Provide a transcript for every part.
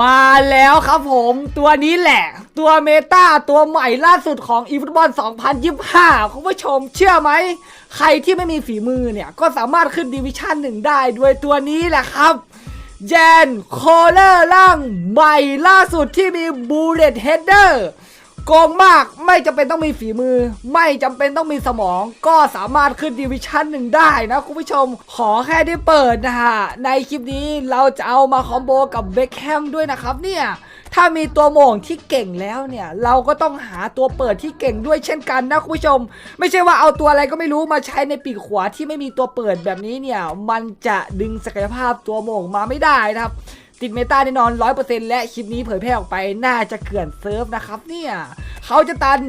มาแล้วครับผมตัวนี้แหละ ตัวเมตาตัวใหม่ล่าสุดของอีฟุตบอล2025 คุณผู้ชมเชื่อไหม ใครที่ไม่มีฝีมือเนี่ย ก็สามารถขึ้นดิวิชั่นหนึ่งได้ด้วยตัวนี้แหละครับเจนโคเลอร์ล่างใหม่ล่าสุดที่มีบูเลตเฮดเดอร์ โกงมากไม่จำเป็นต้องมีฝีมือ ไม่จำเป็นต้องมีสมอง ก็สามารถขึ้นดิวิชั่นหนึ่งได้นะคุณผู้ชม ขอแค่ได้เปิดนะฮะ ในคลิปนี้เราจะเอามาคอมโบกับเบคแฮมด้วยนะครับเนี่ยถ้ามีตัวโมงที่เก่งแล้วเนี่ย เราก็ต้องหาตัวเปิดที่เก่งด้วยเช่นกันนะคุณผู้ชม ไม่ใช่ว่าเอาตัวอะไรก็ไม่รู้มาใช้ในปีกขวาที่ไม่มีตัวเปิดแบบนี้เนี่ย มันจะดึงศักยภาพตัวโมงมาไม่ได้นะครับ ติดเมตาแน่นอน 100%และคลิปนี้เผยแพร่ออกไปน่าจะเกื่อนเซิร์ฟนะครับเนี่ยเขาจะตัน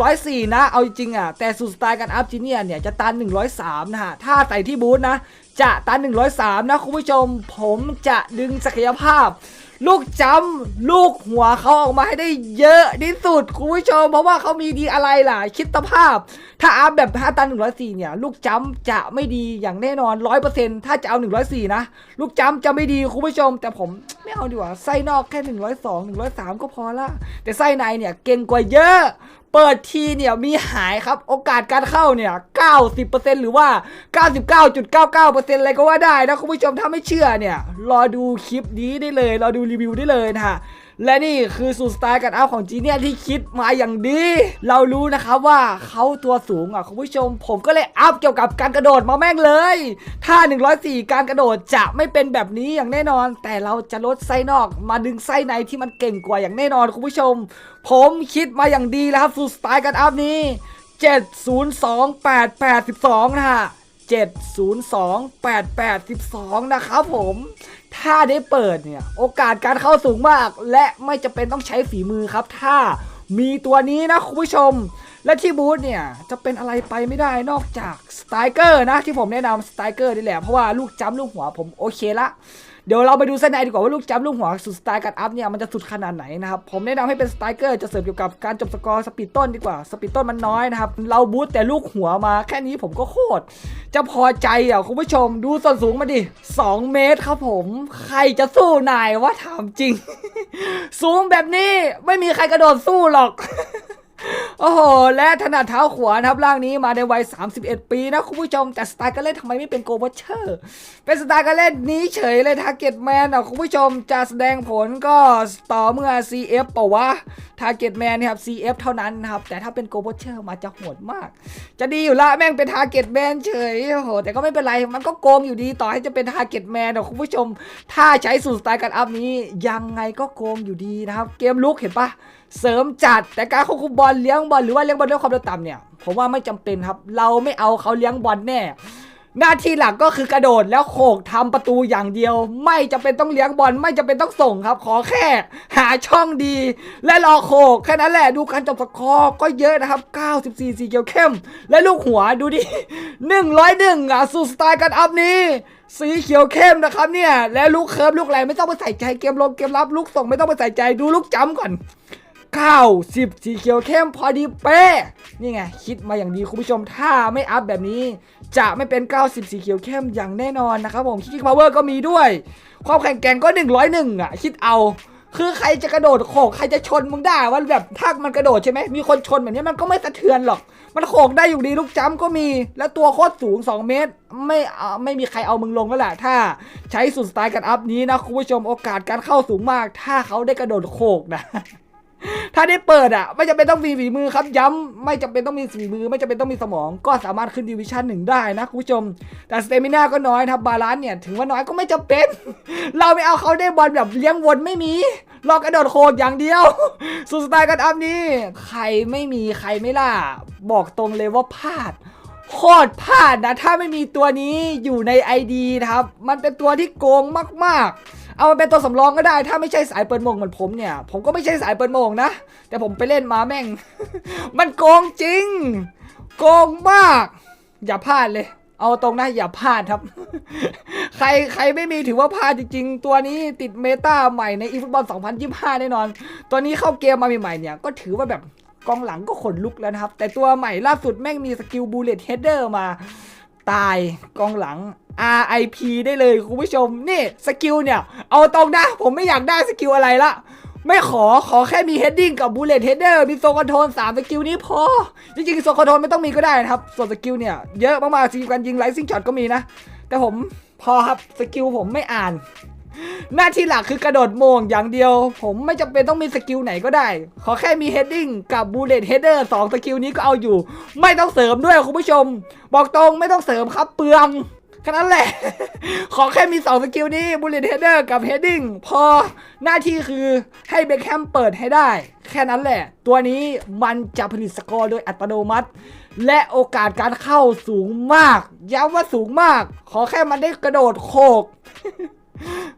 104 นะ เอาจริงอะ แต่สูตรสไตล์การอัพจีเนียเนี่ยจะตัน 103 นะฮะ ถ้าใส่ที่บูธนะ จะตัน 103 นะคุณผู้ชม ผมจะดึงศักยภาพ ลูกจำลูกหัวเขาออกมาให้ได้เยอะที่สุดคุณผู้ชมเพราะว่าเขามีดีอะไรล่ะ คิดตภาพ ถ้าอัพแบบ5ตัน104เนี่ย ลูกจำจะไม่ดีอย่างแน่นอน 100%ถ้าจะเอา 104 นะ ลูกจำจะไม่ดีคุณผู้ชม แต่ผมไม่เอาดีกว่าไส้นอกแค่ 102 103 ก็พอละแต่ไส้ในเนี่ยเก่งกว่าเยอะ เปิดทีเนี่ยมีหายครับโอกาสการเข้าเนี่ย 90%หรือว่า 99.99%อะไรก็ว่าได้นะคุณผู้ชมถ้าไม่เชื่อเนี่ย รอดูคลิปนี้ได้เลย รอดูรีวิวได้เลยนะฮะ และนี่คือสูตรสไตล์การอัพของจีเนียที่คิดมาอย่างดี เรารู้นะครับว่าเขาตัวสูงอะคุณผู้ชม ผมก็เลยอัพเกี่ยวกับการกระโดดมาแม่งเลย ถ้า 104 การกระโดดจะไม่เป็นแบบนี้อย่างแน่นอน แต่เราจะลดไส้นอกมาดึงไส้ในที่มันเก่งกว่าอย่างแน่นอนคุณผู้ชม ผมคิดมาอย่างดีแล้วครับสูตรสไตล์การอัพนี้ 7028812นะฮะ 7028812 นะครับผมถ้าได้เปิดเนี่ยโอกาสการเข้าสูงมาก และไม่จะเป็นต้องใช้ฝีมือครับ ถ้ามีตัวนี้นะคุณผู้ชม และที่บูธเนี่ยจะเป็นอะไรไปไม่ได้นอกจากสไตรเกอร์นะที่ผมแนะนำสไตรเกอร์นี่แหละเพราะว่าลูกจ้ำลูกหัวผมโอเคละ เดี๋ยวเราไปดูเส้นในดีกว่าว่าลูกจับลูกหัวสุดสไตล์การอัพเนี่ยมันจะสุดขนาดไหนนะครับผมแนะนำให้เป็นสไตรเกอร์จะเสริมเกี่ยวกับการจบสกอร์สปีดต้นดีกว่าสปีดต้นมันน้อยนะครับเราบูทแต่ลูกหัวมาแค่นี้ผมก็โคตรจะพอใจอะคุณผู้ชมดูส่วนสูงมาดิ 2 เมตรครับผมใครจะสู้นายวะถามจริง สูงแบบนี้ไม่มีใครกระโดดสู้หรอก โอ้โห และถนัดเท้าขวานะครับร่างนี้มาในวัย 31 ปีนะคุณผู้ชม แต่สไตล์การเล่นทำไมไม่เป็นโกบัชเชอร์ เป็นสไตล์การเล่นนี้เฉยเลยทาร์เก็ตแมนอะคุณผู้ชมจะแสดงผลก็ต่อเมื่อ CF เปล่าวะทาร์เก็ตแมนนี่ยครับ CF เท่านั้นนะครับ แต่ถ้าเป็นโกบัชเชอร์มาจะโหดมาก จะดีอยู่ละแม่งเป็นทาร์เก็ตแมนเฉยโอ้โหแต่ก็ไม่เป็นไรมันก็โกงอยู่ดีต่อให้จะเป็นทาร์เก็ตแมนอะคุณผู้ชม ถ้าใช้สูตรสไตล์การอัพนี้ยังไงก็โกงอยู่ดีนะครับเกมลุกเห็นปะ เสริมจัดแต่การควบคุมบอลเลี้ยงบอลหรือว่าเลี้ยงบอลด้วยความเร็วต่ำเนี่ยผมว่าไม่จำเป็นครับ เราไม่เอาเขาเลี้ยงบอลแน่ หน้าที่หลักก็คือกระโดดแล้วโขกทำประตูอย่างเดียว ไม่จำเป็นต้องเลี้ยงบอลไม่จำเป็นต้องส่งครับ ขอแค่ หาช่องดี และรอโขกแค่นั้นแหละดูการจบสกอร์ก็เยอะนะครับ 94 สีเขียวเข้ม และลูกหัวดูดิ101อะสูสไตล์การอัพนี้สีเขียวเข้มนะครับเนี่ย และลูกเคิร์ฟลูกอะไรไม่ต้องไปใส่ใจเกมลงเกมรับลูกส่งไม่ต้องไปใส่ใจดูลูกจ้ำก่อน 90 สีเขียวเข้มพอดีเป๊ะนี่ไงคิดมาอย่างดีคุณผู้ชมถ้าไม่อัพแบบนี้ จะไม่เป็น 90 สีเขียวเข้มอย่างแน่นอนนะครับผมคิกพาวเวอร์ก็มีด้วย ความแข็งแกร่งก็ 101 อะ คิดเอาคือใครจะกระโดดโขกใครจะชนมึงได้ว่าแบบถ้ามันกระโดดใช่ไหมมีคนชนแบบนี้มันก็ไม่สะเทือนหรอก มันโขกได้อยู่ดีลูกจ้ำก็มี แล้วตัวโคตรสูง 2 เมตร ไม่เอาไม่มีใครเอามึงลงแล้วแหละถ้าใช้สุดสไตล์การอัพนี้นะคุณผู้ชมโอกาสการเข้าสูงมาก ถ้าเขาได้กระโดดโขกนะ ถ้าได้เปิดอะ ไม่จำเป็นต้องมีฝีมือครับย้ำไม่จำเป็นต้องมีฝีมือ ไม่จำเป็นต้องมีสมอง ก็สามารถขึ้นดิวิชั่นหนึ่งได้นะคุณผู้ชม แต่สเตมิน่าก็น้อยนะครับบาลานซ์เนี่ยถึงว่าน้อยก็ไม่จำเป็น เราไม่เอาเขาได้บอลแบบเลี้ยงวนไม่มีรอกระโดดโคดอย่างเดียวสุดสไตล์กันอัพนี้ใครไม่มีใครไม่ล่าบอกตรงเลยว่าพลาดโคตรพลาดนะถ้าไม่มีตัวนี้อยู่ใน ID นะครับ มันเป็นตัวที่โกงมากๆ เอามาเป็นตัวสำรองก็ได้ ถ้าไม่ใช่สายเปิดโมงเหมือนผมเนี่ย ผมก็ไม่ใช่สายเปิดโมงนะ แต่ผมไปเล่นมาแม่ง มันโกงจริง โกงมาก อย่าพลาดเลย เอาตรงนะอย่าพลาดครับ ใครใครไม่มีถือว่าพลาดจริง ๆ ตัวนี้ติดเมตาใหม่ในอีฟุตบอล2025 แน่นอน ตัวนี้เข้าเกมมาใหม่ๆเนี่ย ก็ถือว่าแบบกองหลังก็ขนลุกแล้วนะครับ แต่ตัวใหม่ล่าสุดแม่งมีสกิลบูเลตเฮดเดอร์มา ตายกองหลัง RIP ได้เลยคุณผู้ชม นี่สกิลเนี่ย เอาตรงนะ ผมไม่อยากได้สกิลอะไรละ ไม่ขอขอแค่มี heading กับ bullet header มีโซคอนโทรล3สกิลนี้พอ จริงๆโซคอนโทนไม่ต้องมีก็ได้นะครับ ส่วนสกิลเนี่ย เยอะมากๆสกิลการยิงไลท์ซิงช็อตก็มีนะ แต่ผมพอครับสกิลผมไม่อ่าน หน้าที่หลักคือกระโดดโมงอย่างเดียว ผมไม่จำเป็นต้องมีสกิลไหนก็ได้ ขอแค่มี heading กับ bullet header สองสกิลนี้ก็เอาอยู่ ไม่ต้องเสริมด้วยคุณผู้ชม บอกตรงไม่ต้องเสริมครับเปลืองแค่นั้นแหละ ขอแค่มีสองสกิลนี้ bullet header กับ heading พอหน้าที่คือให้เบคแฮมเปิดให้ได้ แค่นั้นแหละ ตัวนี้มันจะผลิตสกอร์โดยอัตโนมัติ และโอกาสการเข้าสูงมาก ย้ำว่าสูงมาก ขอแค่มันได้กระโดดโคก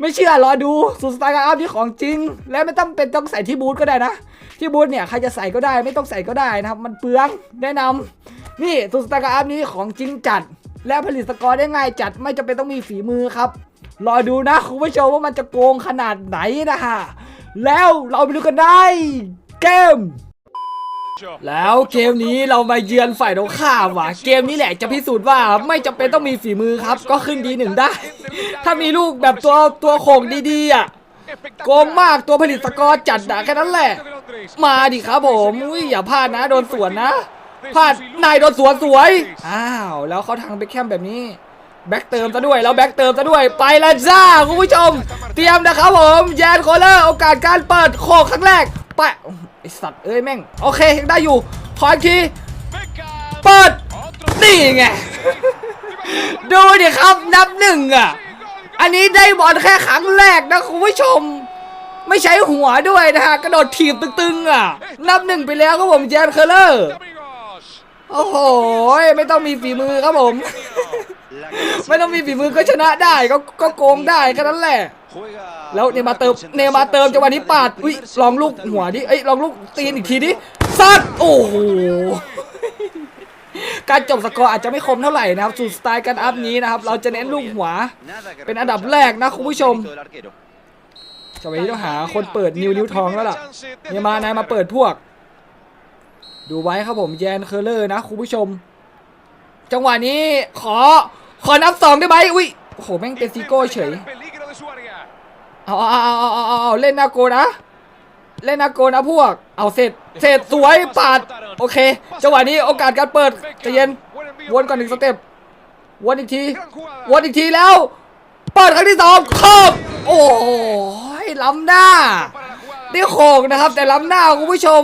ไม่เชื่อรอดูสุดสไตล์การอัพที่ของจริง และไม่ต้องเป็นต้องใส่ที่บูธก็ได้นะ ที่บูธเนี่ยใครจะใส่ก็ได้ไม่ต้องใส่ก็ได้นะครับ มันเปลืองแนะนำนี่สุดสไตล์การอัพนี้ของจริงจัด และผลิตสกอร์ได้ง่ายจัดไม่จำเป็นต้องมีฝีมือครับรอดูนะคุณผู้ชมว่ามันจะโกงขนาดไหนนะฮะแล้วเราไปดูกันได้เกมแล้วเกมนี้เรามาเยือนฝ่ายตรงข้ามว่ะ เกมนี้แหละจะพิสูจน์ว่าไม่จำเป็นต้องมีฝีมือครับ ก็ขึ้นดีหนึ่งได้ ถ้ามีลูกแบบตัวตัวโขงดีๆอะโกงมากตัวผลิตสกอร์จัดอะแค่นั้นแหละ มาดิครับผมอุ้ยอย่าพลาดนะโดนสวนนะพลาดนายโดนสวนสวยอ้าวแล้วเขาทางเบคแคมแบบนี้แบ็กเติมซะด้วยแล้วแบ็กเติมซะด้วยไปละจ้าคุณผู้ชม เตรียมนะครับผมแยนโคเลอร์โอกาสการเปิดโคครั้งแรกไปไอสัตว์เอ้ยแม่งโอเคยังได้อยู่ขออีกทีเปิดนี่ไงดูดิครับนับหนึ่งอะ อันนี้ได้บอลแค่ครั้งแรกนะคุณผู้ชม ไม่ใช้หัวด้วยนะฮะ กระโดดถีบตึงๆอะ นับหนึ่งไปแล้วครับผมแจนเคอร์เลอร์ โอ้โห ไม่ต้องมีฝีมือครับผม ไม่ต้องมีฝีมือก็ชนะได้ก็ก็โกงได้แค่นั้นแหละ แล้วเนมาเติมเนมาเติมจังหวะนี้ปาด อุ้ยลองลูกหัวดิ เอ้ยลองลูกตีนอีกทีดิซัดโอ้โห การจบสกอร์อาจจะไม่คมเท่าไหร่นะครับสูตรสไตล์การอัพนี้นะครับ เราจะเน้นลูกหัว เป็นอันดับแรกนะคุณผู้ชมจะไปต้องหาคนเปิดนิวนิ้วทองแล้วล่ะเนี่ยมานายมาเปิดพวก ดูไว้ครับผมแยนเคอร์เลอร์นะคุณผู้ชม จังหวะนี้ขอขอนับสองได้ไหมอุ้ยโอ้โหแม่งเป็นซีโก้เฉยเอาเอาเอาเอาเอาเอาเอาเล่นนาโกนะ เล่นนาโกนะพวก เอาเสร็จ เสร็จสวยปาด โอเค จังหวะนี้โอกาสการเปิดจะเย็น วนก่อนหนึ่งสเต็ป วนอีกที วนอีกทีแล้ว เปิดครั้งที่สองครบโอ้ยล้ำหน้าได้โขกนะครับ แต่ล้ำหน้าคุณผู้ชม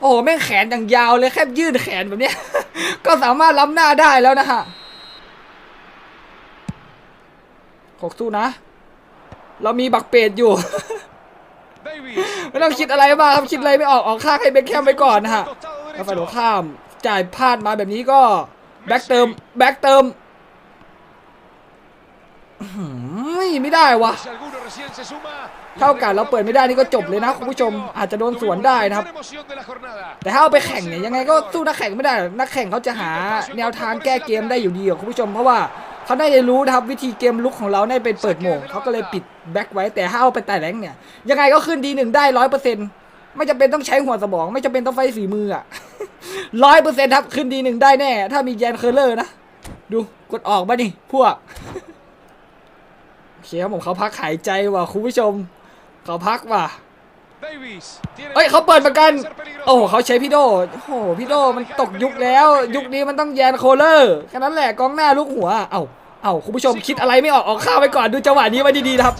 โอ้โหแม่งแขนอย่างยาวเลยแค่ยืดแขนแบบเนี้ย ก็สามารถล้ำหน้าได้แล้วนะฮะขกสู้นะ เรามีบักเป็ดอยู่ ไม่ต้องคิดอะไรมากครับคิดอะไรไม่ออกออกข้างให้เบคแคมไปก่อนนะฮะแล้วฝ่ายตรงข้ามจ่ายพลาดมาแบบนี้ก็แบ็กเติมแบ็กเติมไม่ได้วะถ้าโอกาสเราเปิดไม่ได้นี่ก็จบเลยนะคุณผู้ชมอาจจะโดนสวนได้นะครับ แต่ถ้าเอาไปแข่งเนี่ยยังไงก็สู้นักแข่งไม่ได้ นักแข่งเขาจะหาแนวทางแก้เกมได้อยู่ดีอะคุณผู้ชมเพราะว่า เขาได้เรียนรู้นะครับวิธีเกมลุกของเราได้เป็นเปิดโหมงเขาก็เลยปิดแบ็คไว้แต่ถ้าเอาไปแต่แรงเนี่ยยังไงก็ขึ้นดีหนึ่งได้ร้อยเปอร์เซ็นต์ไม่จำเป็นต้องใช้หัวสมอง ไม่จำเป็นต้องไฟฝีมืออะร้อยเปอร์เซ็นต์ครับขึ้นดีหนึ่งได้แน่ ถ้ามีแยนเคอร์เลอร์นะ ดูกดออกมาดิพวกโอเคครับผมเขาพักหายใจว่ะคุณผู้ชมเขาพักว่ะเอ้ยเขาเปิดประกัน โอ้โหเขาใช้พี่โดโอ้โหพี่โดมันตกยุคแล้ว ยุคนี้มันต้องแยนโคเลอร์แค่นั้นแหละกองหน้าลูกหัว เอ้า เอ้าคุณผู้ชมคิดอะไรไม่ออกออกข้าวไปก่อนดูจังหวะนี้ไว้ดีๆนะครับ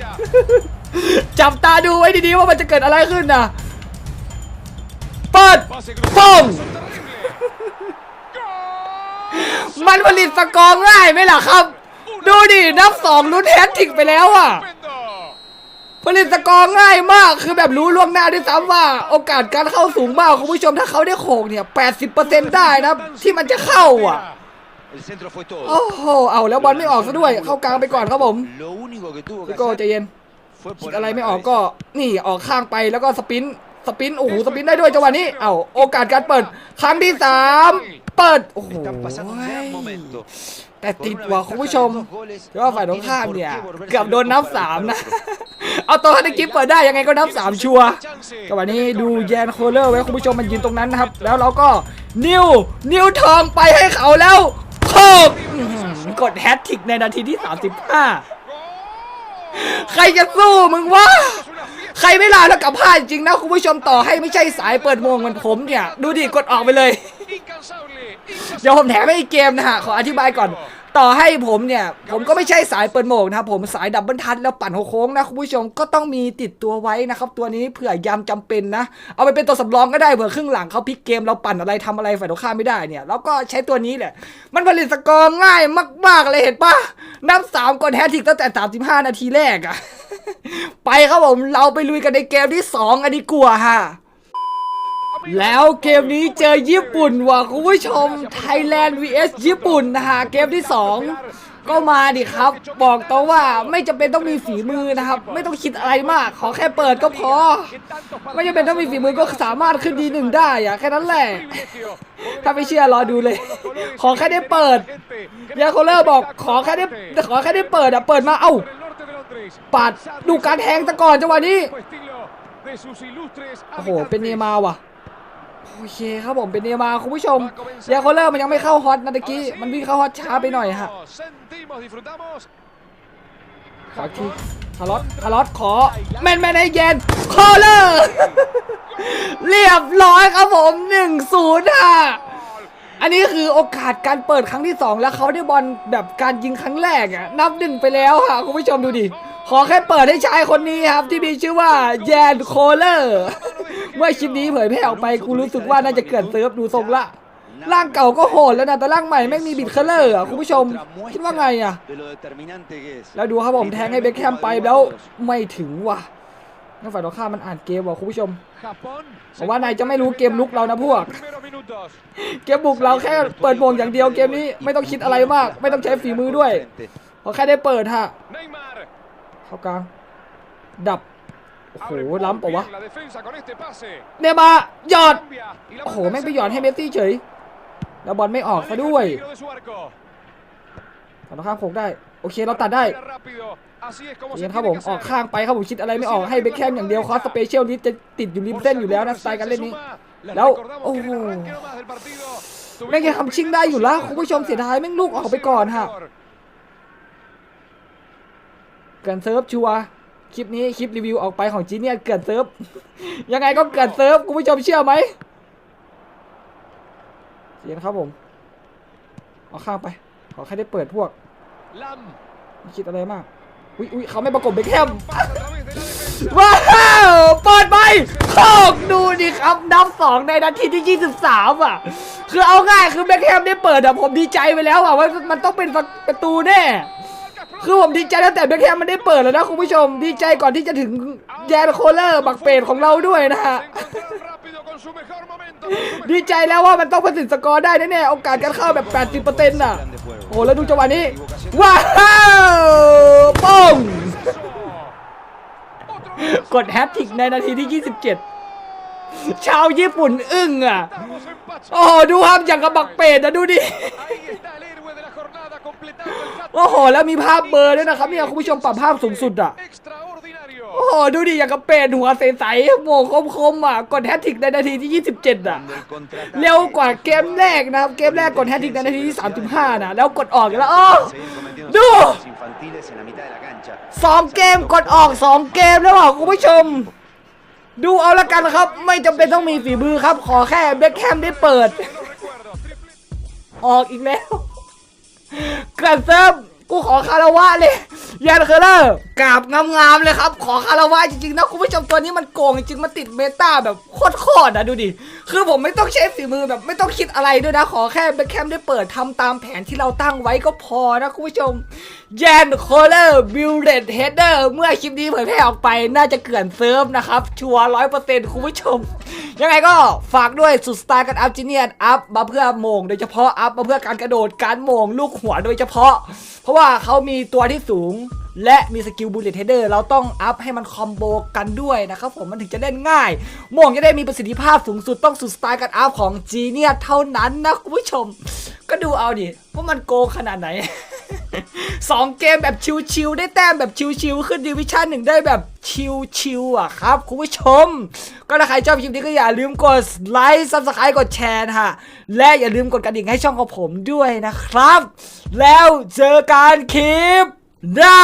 จับตาดูไว้ดีๆว่ามันจะเกิดอะไรขึ้นนะเปิดป้งมันผลิตสกอร์ง่ายไหมล่ะครับ ดูดินับสองลุ้นแฮตทริกไปแล้วอะผลิตสกอร์ง่ายมาก คือแบบรู้ล่วงหน้าด้วยซ้ำว่า โอกาสการเข้าสูงมากคุณผู้ชมถ้าเขาได้โขกเนี่ย 80%ได้นะที่มันจะเข้าอะ โอ้โห เอาแล้วบอลไม่ออกซะด้วย เข้ากลางไปก่อนครับผมพี่โก้ใจเย็นคิดอะไรไม่ออกก็ นี่ออกข้างไปแล้วก็สปิน สปิน โอ้โห สปินได้ด้วยจังหวะนี้ เอาโอกาสการเปิด ครั้งที่สามเปิด โอ้โหแต่ติดว่ะคุณผู้ชมเพราะว่าฝ่ายตรงข้ามเนี่ย เกือบโดนนับสามนะ เอาตัวให้กิฟเปิดได้ยังไงก็นับสามชัวร์จังหวะนี้ดูแยนโคเลอร์ไว้คุณผู้ชมมันยืนตรงนั้นนะครับ แล้วเราก็นิ้ว นิ้วทองไปให้เขาแล้ว โคกอื้อหือกดแฮตทิกในนาทีที่ 35 ใครจะสู้มึงวะ ใครไม่ลาแล้วกับพลาดจริงนะคุณผู้ชมต่อให้ไม่ใช่สายเปิดโมงเหมือนผมเนี่ย ดูดิกดออกไปเลย เดี๋ยวผมแถมให้อีกเกมนะฮะ ขออธิบายก่อน ต่อให้ผมเนี่ย ผมก็ไม่ใช่สายเปิดโหมกนะครับผมสายดับเบิลทัชแล้วปั่นโค้งๆนะคุณผู้ชมก็ต้องมีติดตัวไว้นะครับ ตัวนี้เผื่อยามจำเป็นนะ เอาไปเป็นตัวสำรองก็ได้เผื่อครึ่งหลังเขาพลิกเกมเราปั่นอะไรทำอะไรฝ่ายตรงข้ามไม่ได้เนี่ยเราก็ใช้ตัวนี้แหละ มันผลิตสกอร์ง่ายมากๆเลยเห็นปะนับสามกดแฮตทริกตั้งแต่ 35 นาทีแรกอะไปครับผมเราไปลุยกันในเกมที่สองกันดีกว่าฮะ แล้วเกมนี้เจอญี่ปุ่นว่ะคุณผู้ชม Thailand vs ญี่ปุ่นนะฮะเกมที่ 2 ก็มาดิครับ บอกตรงว่าไม่จำเป็นต้องมีฝีมือนะครับ ไม่ต้องคิดอะไรมาก ขอแค่เปิดก็พอ ไม่จำเป็นต้องมีฝีมือก็สามารถขึ้นดีหนึ่งได้อะแค่นั้นแหละ ถ้าไม่เชื่อรอดูเลย ขอแค่ได้เปิดยาโคเลอร์บอกขอแค่ได้ขอแค่ได้เปิดอะเปิดมาเอ้าปาดดูการแทงซะก่อนจังหวะนี้โอ้โหเป็นเนย์มาร์ว่ะ โอเคครับผมเป็นเนย์มาคุณผู้ชมยาโคเลอร์มันยังไม่เข้าฮอตนะตะกี้มันวิ่งเข้าฮอตช้าไปหน่อยฮะขอทีคาร์ลอตคาร์ลอตขอแมนแมนไอแยนโคเลอร์เรียบร้อยครับผม1นศูนย์อะอันนี้คือโอกาสการเปิดครั้งที่ 2 แล้วเขาได้บอลแบบการยิงครั้งแรกอะนับหนึ่งไปแล้วค่ะคุณผู้ชมดูดิขอแค่เปิดให้ชายคนนี้ครับ ที่มีชื่อว่าแยนโคเลอร์ เมื่อคลิปนี้เผยแพร่ออกไปกูรู้สึกว่าน่าจะเกิดเซิร์ฟดูทรงละร่างเก่าก็โหดแล้วนะแต่ร่างใหม่แม่งมีบิดเคอร์เลอร์อะคุณผู้ชมคิดว่าไงอะแล้วดูครับผมแทงให้เบคแฮมไปแล้วไม่ถึงว่ะนักฝ่ายตรงข้ามมันอ่านเกมว่ะคุณผู้ชมผมว่านายจะไม่รู้เกมลุกเรานะพวก เกมบุกเราแค่เปิดโมงอย่างเดียวเกมนี้ไม่ต้องคิดอะไรมาก ไม่ต้องใช้ฝีมือด้วยพราะแค่ได้เปิดฮะเข้ากลางดับ โอ้โหล้ำปะวะเนย์มาร์หยอดโอ้โหแม่งไปหยอดให้เมสซี่เฉยแล้วบอลไม่ออกซะด้วยฝั่งตรงข้ามโขกได้โอเคเราตัดได้เรียนครับผมออกข้างไปครับผมคิดอะไรไม่ออกให้เบคแฮมอย่างเดียวคอสสเปเชียลลิสจะติดอยู่ริมเส้นอยู่แล้วนะสไตล์การเล่นนี้ แล้วโอ้โหแม่งยังทำชิงได้อยู่แล้วคุณผู้ชมเสียดายแม่งลูกออกไปก่อนฮะเกินเซิร์ฟชัวร์ คลิปนี้คลิปรีวิวออกไปของจีเนียเกินเซิร์ฟ ยังไงก็เกินเซิร์ฟคุณผู้ชมเชื่อไหมเสียนครับผม เอาข้างไป ขอแค่ได้เปิดพวกไม่คิดอะไรมาก อุ้ยอุ้ยเขาไม่ประกบเบคแฮมว้าวเปิดไปโคกดูดิครับนับสองในนาทีที่ 23 อะ คือเอาง่ายคือเบคแฮมได้เปิดอะผมดีใจไปแล้วอะว่ามันต้องเป็นประตูแน่ คือผมดีใจตั้งแต่เบคแฮมมันได้เปิดแล้วนะคุณผู้ชม ดีใจก่อนที่จะถึงแยนโคเลอร์บักเปรตของเราด้วยนะฮะ ดีใจแล้วว่ามันต้องผลิตสกอร์ได้แน่ๆโอกาสการเข้าแบบ 80%น่ะ โอ้แล้วดูจังหวะนี้ ว้าวป้องกดแฮตทิกในนาทีที่ 27 ชาวญี่ปุ่นอึ้งอะ โอ้ดูครับอย่างกับบักเป็ดนะดูดิ โอ้โหแล้วมีภาพเบลอร์ด้วยนะครับเนี่ยคุณผู้ชมปรับภาพสูงสุดอะโอ้โหดูดิอย่างกับเป็ดหัวใสๆโหมคมๆอะกดแฮตทริกในนาทีที่ 27 อะ เร็วกว่าเกมแรกนะครับ เกมแรกกดแฮตทริกในนาทีที่ 35 นะแล้วกดออกอีกแล้วอ้อดูสองเกมกดออกสองเกมแล้วอะคุณผู้ชม ดูเอาละกันครับ ไม่จำเป็นต้องมีฝีมือครับ ขอแค่เบคแฮมได้เปิด ออกอีกแล้ว เกิดเซิร์ฟกูขอคารวะเลยยันเคอร์เลอร์กราบงามๆเลยครับ ขอคารวะจริงๆนะคุณผู้ชมตัวนี้มันโกงจริงมันติดเมตาแบบโคตรๆนะดูดิ คือผมไม่ต้องใช้ฝีมือแบบไม่ต้องคิดอะไรด้วยนะ ขอแค่แบคแคมได้เปิดทำตามแผนที่เราตั้งไว้ก็พอนะคุณผู้ชม แยนโคเลอร์บิลเลตเฮดเดอร์เมื่อคลิปนี้เผยแพร่ออกไปน่าจะเกลื่อนเซิร์ฟนะครับ ชัวร้อยเปอร์เซ็นต์คุณผู้ชม ยังไงก็ฝากด้วยสุดสไตล์กันอัพจีเนียนอัพมาเพื่อโมง โดยเฉพาะอัพมาเพื่อการกระโดดการโมงลูกหัวโดยเฉพาะ เพราะว่าเขามีตัวที่สูงและมีสกิลบูลเลตเฮดเดอร์เราต้องอัพให้มันคอมโบกันด้วยนะครับผมมันถึงจะเล่นง่ายโมงจะได้มีประสิทธิภาพสูงสุดต้องสุดสไตล์กันอัพของจีเนียเท่านั้นนะคุณผู้ชม ก็ดูเอาดิว่ามันโกขนาดไหน สองเกมแบบชิวๆได้แต้มแบบชิวๆขึ้นดิวิชั่นหนึ่งได้แบบชิวๆอะครับ คุณผู้ชม ก็ถ้าใครชอบคลิปนี้ก็อย่าลืมกดไลค์ซับสไครต์กดแชร์นะฮะและอย่าลืมกดกระดิ่งให้ช่องของผมด้วยนะครับ แล้วเจอกันคลิปหน้า